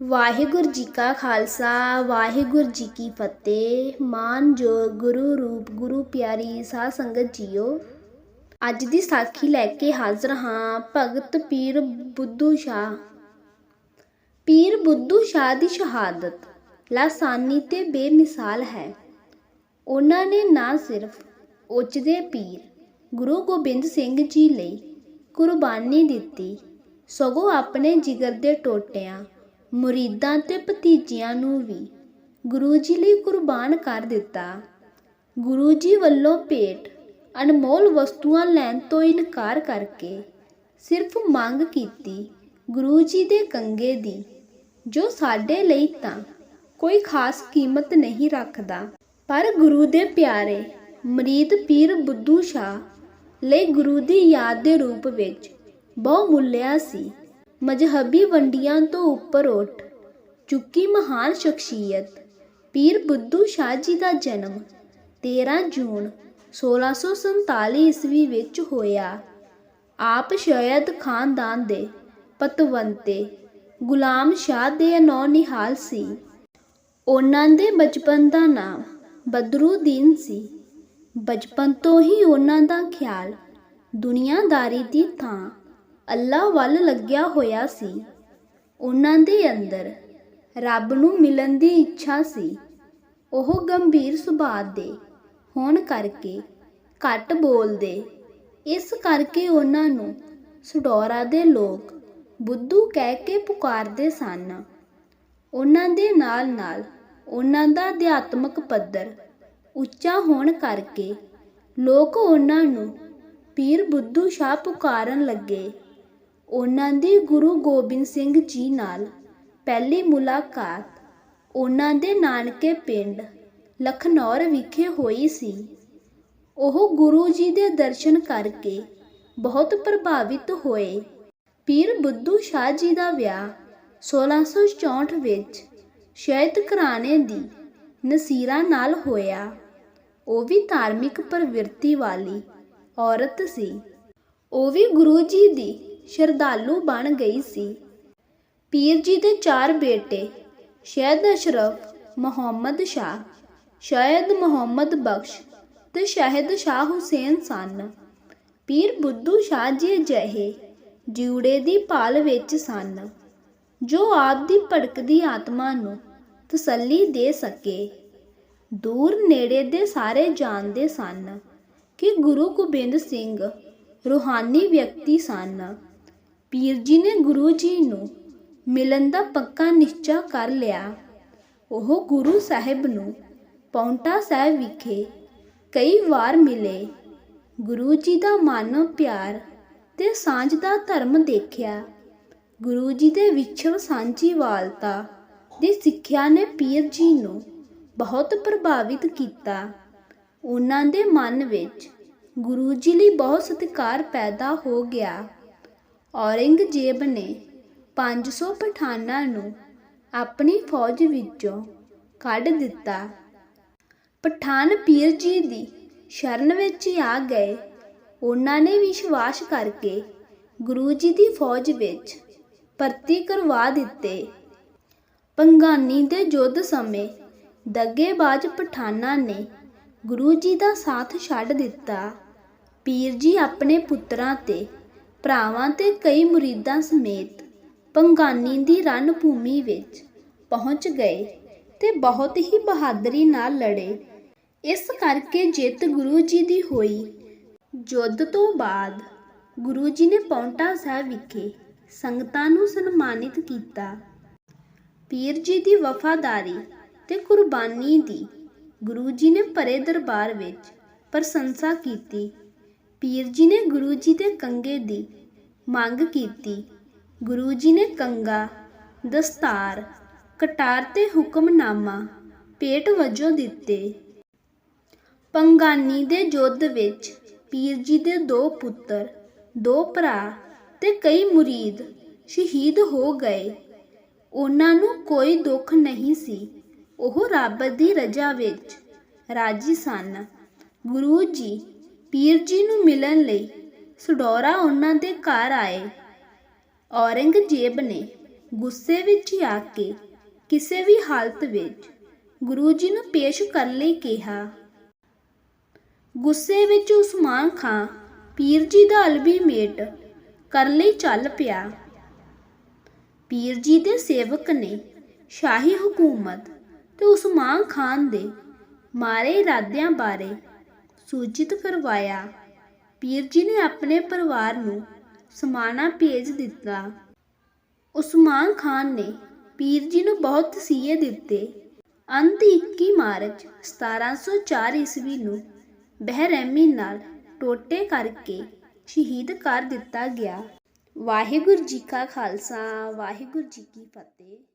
ਵਾਹਿਗੁਰੂ ਜੀ ਕਾ ਖਾਲਸਾ, ਵਾਹਿਗੁਰੂ ਜੀ ਕੀ ਫਤਿਹ। ਮਾਨਯੋਗ ਗੁਰੂ ਰੂਪ, ਗੁਰੂ ਪਿਆਰੀ ਸਾਧ ਸੰਗਤ ਜੀਓ। ਅੱਜ ਦੀ ਸਾਖੀ ਲੈ ਕੇ ਹਾਜ਼ਰ ਹਾਂ ਭਗਤ ਪੀਰ ਬੁੱਧੂ ਸ਼ਾਹ। ਪੀਰ ਬੁੱਧੂ ਸ਼ਾਹ ਦੀ ਸ਼ਹਾਦਤ ਲਾਸਾਨੀ ਤੇ ਬੇਮਿਸਾਲ ਹੈ। ਉਹਨਾਂ ਨੇ ਨਾ ਸਿਰਫ ਉੱਚਦੇ ਪੀਰ ਗੁਰੂ ਗੋਬਿੰਦ ਸਿੰਘ ਜੀ ਲਈ ਕੁਰਬਾਨੀ ਦਿੱਤੀ, ਸਗੋਂ ਆਪਣੇ ਜਿਗਰ ਦੇ ਟੋਟਿਆਂ ਮੁਰੀਦਾਂ ਤੇ ਭਤੀਜਿਆਂ ਨੂੰ ਵੀ ਗੁਰੂ ਜੀ ਲਈ ਕੁਰਬਾਨ ਕਰ ਦਿੱਤਾ। ਗੁਰੂ ਜੀ ਵੱਲੋਂ ਭੇਟ, ਅਨਮੋਲ ਵਸਤੂਆਂ ਲੈਣ ਤੋਂ ਇਨਕਾਰ ਕਰਕੇ ਸਿਰਫ ਮੰਗ ਕੀਤੀ ਗੁਰੂ ਜੀ ਦੇ ਕੰਗੇ ਦੀ, ਜੋ ਸਾਡੇ ਲਈ ਤਾਂ ਕੋਈ ਖਾਸ ਕੀਮਤ ਨਹੀਂ ਰੱਖਦਾ। ਪਰ ਗੁਰੂ ਦੇ ਪਿਆਰੇ ਮਰੀਦ ਪੀਰ ਬੁੱਧੂ ਸ਼ਾਹ ਲਈ ਗੁਰੂ ਦੀ ਯਾਦ ਦੇ ਰੂਪ ਵਿੱਚ ਬਹੁ ਮੁੱਲਿਆ ਸੀ। ਮਜ਼ਹਬੀ ਵੰਡੀਆਂ ਤੋਂ ਉੱਪਰ ਉੱਠ ਚੁੱਕੀ ਮਹਾਨ ਸ਼ਖਸੀਅਤ ਪੀਰ ਬੁੱਧੂ ਸ਼ਾਹ ਜੀ ਦਾ ਜਨਮ 13 ਜੂਨ 1647 ਈਸਵੀ ਵਿੱਚ ਹੋਇਆ। ਆਪ ਸ਼ਾਇਦ ਖਾਨਦਾਨ ਦੇ ਪਤਵੰਤੇ ਗੁਲਾਮ ਸ਼ਾਹ ਦੇ ਨੌ ਨਿਹਾਲ ਸੀ। ਉਹਨਾਂ ਦੇ ਬਚਪਨ ਦਾ ਨਾਮ ਬਦਰੂਦੀਨ ਸੀ। ਬਚਪਨ ਤੋਂ ਹੀ ਉਹਨਾਂ ਦਾ ਖਿਆਲ ਦੁਨੀਆਦਾਰੀ ਦੀ ਥਾਂ ਅੱਲਾ ਵੱਲ ਲੱਗਿਆ ਹੋਇਆ ਸੀ। ਉਹਨਾਂ ਦੇ ਅੰਦਰ ਰੱਬ ਨੂੰ ਮਿਲਣ ਦੀ ਇੱਛਾ ਸੀ। ਉਹ ਗੰਭੀਰ ਸੁਭਾਅ ਦੇ ਹੋਣ ਕਰਕੇ ਘੱਟ ਬੋਲਦੇ। ਇਸ ਕਰਕੇ ਉਹਨਾਂ ਨੂੰ ਸਡੋਰਾ ਦੇ ਲੋਕ ਬੁੱਧੂ ਕਹਿ ਕੇ ਪੁਕਾਰਦੇ ਸਨ। ਉਹਨਾਂ ਦੇ ਨਾਲ-ਨਾਲ ਉਹਨਾਂ ਦਾ ਅਧਿਆਤਮਕ ਪੱਧਰ ਉੱਚਾ ਹੋਣ ਕਰਕੇ ਲੋਕ ਉਹਨਾਂ ਨੂੰ ਪੀਰ ਬੁੱਧੂ ਸ਼ਾਹ ਪੁਕਾਰਨ ਲੱਗੇ। ਉਹਨਾਂ ਦੀ ਗੁਰੂ ਗੋਬਿੰਦ ਸਿੰਘ ਜੀ ਨਾਲ ਪਹਿਲੀ ਮੁਲਾਕਾਤ ਉਹਨਾਂ ਦੇ ਨਾਨਕੇ ਪਿੰਡ ਲਖਨੌਰ ਵਿਖੇ ਹੋਈ ਸੀ। ਉਹ ਗੁਰੂ ਜੀ ਦੇ ਦਰਸ਼ਨ ਕਰਕੇ ਬਹੁਤ ਪ੍ਰਭਾਵਿਤ ਹੋਏ। ਪੀਰ ਬੁੱਧੂ ਸ਼ਾਹ ਜੀ ਦਾ ਵਿਆਹ 1664 ਵਿੱਚ ਸ਼ੈਦ ਘਰਾਣੇ ਦੀ ਨਸੀਰਾ ਨਾਲ ਹੋਇਆ। ਉਹ ਵੀ ਧਾਰਮਿਕ ਪ੍ਰਵਿਰਤੀ ਵਾਲੀ ਔਰਤ ਸੀ। ਉਹ ਵੀ ਗੁਰੂ ਜੀ ਦੀ ਸ਼ਰਧਾਲੂ ਬਣ ਗਈ ਸੀ। ਪੀਰ ਜੀ ਦੇ ਚਾਰ ਬੇਟੇ, ਸ਼ਹਿਦ ਅਸ਼ਰਫ, ਮੁਹੰਮਦ ਸ਼ਾਹ ਸ਼ਾਇਦ ਮੁਹੰਮਦ ਬਖਸ਼ ਤੇ ਸ਼ਹਿਦ ਸ਼ਾਹ ਹੁਸੈਨ ਸਨ। ਪੀਰ ਬੁੱਧੂ ਸ਼ਾਹ ਜੀ ਅਜਿਹੇ ਜਿਉੜੇ ਦੀ ਭਾਲ ਵਿੱਚ ਸਨ, ਜੋ ਆਪ ਦੀ ਭੜਕਦੀ ਆਤਮਾ ਨੂੰ ਤਸੱਲੀ ਦੇ ਸਕੇ। ਦੂਰ ਨੇੜੇ ਦੇ ਸਾਰੇ ਜਾਣਦੇ ਸਨ ਕਿ ਗੁਰੂ ਗੋਬਿੰਦ ਸਿੰਘ ਰੂਹਾਨੀ ਵਿਅਕਤੀ ਸਨ। ਪੀਰ ਜੀ ਨੇ ਗੁਰੂ ਜੀ ਨੂੰ ਮਿਲਣ ਦਾ ਪੱਕਾ ਨਿਸ਼ਚਾ ਕਰ ਲਿਆ। ਉਹ ਗੁਰੂ ਸਾਹਿਬ ਨੂੰ ਪੌਂਟਾ ਸਾਹਿਬ ਵਿਖੇ ਕਈ ਵਾਰ ਮਿਲੇ। ਗੁਰੂ ਜੀ ਦਾ ਮਨ ਪਿਆਰ ਤੇ ਸਾਂਝ ਦਾ ਧਰਮ ਦੇਖਿਆ। ਗੁਰੂ ਜੀ ਦੇ ਵਿਚਵ ਸਾਂਝੀ ਵਾਲਤਾ ਦੀ ਸਿੱਖਿਆ ਨੇ ਪੀਰ ਜੀ ਨੂੰ ਬਹੁਤ ਪ੍ਰਭਾਵਿਤ ਕੀਤਾ। ਉਹਨਾਂ ਦੇ ਮਨ ਵਿੱਚ ਗੁਰੂ ਜੀ ਲਈ ਬਹੁਤ ਸਤਿਕਾਰ ਪੈਦਾ ਹੋ ਗਿਆ। ਔਰੰਗਜ਼ੇਬ ਨੇ 500 ਪਠਾਨਾਂ ਨੂੰ ਆਪਣੀ ਫੌਜ ਵਿੱਚੋਂ ਕੱਢ ਦਿੱਤਾ। ਪਠਾਨ ਪੀਰ ਜੀ ਦੀ ਸ਼ਰਨ ਵਿੱਚ ਆ ਗਏ। ਉਹਨਾਂ ਨੇ ਵਿਸ਼ਵਾਸ ਕਰਕੇ ਗੁਰੂ ਜੀ ਦੀ ਫੌਜ ਵਿੱਚ ਭਰਤੀ ਕਰਵਾ ਦਿੱਤੇ। ਪੰਗਾਨੀ ਦੇ ਯੁੱਧ ਸਮੇਂ ਦੱਗੇਬਾਜ਼ ਪਠਾਨਾਂ ਨੇ ਗੁਰੂ ਜੀ ਦਾ ਸਾਥ ਛੱਡ ਦਿੱਤਾ। ਪੀਰ ਜੀ ਆਪਣੇ ਪੁੱਤਰਾਂ ਤੇ ਭਰਾਵਾਂ ਤੇ ਕਈ ਮੁਰੀਦਾਂ ਸਮੇਤ ਪੰਗਾਨੀ ਦੀ ਰਣ ਭੂਮੀ ਵਿੱਚ ਪਹੁੰਚ ਗਏ ਤੇ ਬਹੁਤ ਹੀ ਬਹਾਦਰੀ ਨਾਲ ਲੜੇ। ਇਸ ਕਰਕੇ ਜਿੱਤ ਗੁਰੂ ਜੀ ਦੀ ਹੋਈ। ਯੁੱਧ ਤੋਂ ਬਾਅਦ ਗੁਰੂ ਜੀ ਨੇ ਪੌਂਟਾ ਸਾਹਿਬ ਵਿਖੇ ਸੰਗਤਾਂ ਨੂੰ ਸਨਮਾਨਿਤ ਕੀਤਾ। ਪੀਰ ਜੀ ਦੀ ਵਫਾਦਾਰੀ ਤੇ ਕੁਰਬਾਨੀ ਦੀ ਗੁਰੂ ਜੀ ਨੇ ਭਰੇ ਦਰਬਾਰ ਵਿੱਚ ਪ੍ਰਸ਼ੰਸਾ ਕੀਤੀ। ਪੀਰ ਜੀ ਨੇ ਗੁਰੂ ਜੀ ਦੇ ਕੰਗੇ ਦੀ ਮੰਗ ਕੀਤੀ। ਗੁਰੂ ਜੀ ਨੇ ਕੰਗਾ, ਦਸਤਾਰ, ਕਟਾਰ ਤੇ ਹੁਕਮਨਾਮਾ ਭੇਟ ਵਜੋਂ ਦਿੱਤੇ। ਪੰਗਾਨੀ ਦੇ ਯੁੱਧ ਵਿੱਚ ਪੀਰ ਜੀ ਦੇ ਦੋ ਪੁੱਤਰ, ਦੋ ਭਰਾ ਤੇ ਕਈ ਮੁਰੀਦ ਸ਼ਹੀਦ ਹੋ ਗਏ। ਉਹਨਾਂ ਨੂੰ ਕੋਈ ਦੁੱਖ ਨਹੀਂ ਸੀ। ਉਹ ਰੱਬ ਦੀ ਰਜ਼ਾ ਵਿੱਚ ਰਾਜੀ ਸਨ। ਗੁਰੂ ਜੀ ਪੀਰ ਜੀ ਨੂੰ ਮਿਲਣ ਲਈ ਸਡੋਰਾ ਉਹਨਾਂ ਦੇ ਘਰ ਆਏ। ਔਰੰਗਜ਼ੇਬ ਨੇ ਗੁੱਸੇ ਵਿੱਚ ਆ ਕੇ ਕਿਸੇ ਵੀ ਹਾਲਤ ਵਿੱਚ ਗੁਰੂ ਜੀ ਨੂੰ ਪੇਸ਼ ਕਰਨ ਲਈ ਕਿਹਾ। ਗੁੱਸੇ ਵਿੱਚ ਉਸਮਾਨ ਖਾਂ ਪੀਰ ਜੀ ਦਾ ਅਲਵੀ ਮੇਟ ਕਰਨ ਲਈ ਚੱਲ ਪਿਆ। ਪੀਰ ਜੀ ਦੇ ਸੇਵਕ ਨੇ ਸ਼ਾਹੀ ਹਕੂਮਤ ਤੇ ਉਸਮਾਨ ਖਾਨ ਦੇ ਮਾਰੇ ਇਰਾਦਿਆਂ ਬਾਰੇ ਸੂਚਿਤ ਕਰਵਾਇਆ। ਪੀਰ ਜੀ ਨੇ ਆਪਣੇ ਪਰਿਵਾਰ ਨੂੰ ਸਮਾਣਾ ਭੇਜ ਦਿੱਤਾ। ਉਸਮਾਨ ਖਾਨ ਨੇ ਪੀਰ ਜੀ ਨੂੰ ਬਹੁਤ ਸੀਏ ਦਿੱਤੇ। ਅੰਤ 21 ਮਾਰਚ 1704 ਈਸਵੀ ਨੂੰ ਬਹਿਰਹਿਮੀ ਨਾਲ ਟੋਟੇ ਕਰਕੇ ਸ਼ਹੀਦ ਕਰ ਦਿੱਤਾ ਗਿਆ। ਵਾਹਿਗੁਰੂ ਜੀ ਕਾ ਖਾਲਸਾ, ਵਾਹਿਗੁਰੂ ਜੀ ਕੀ ਫਤਿਹ।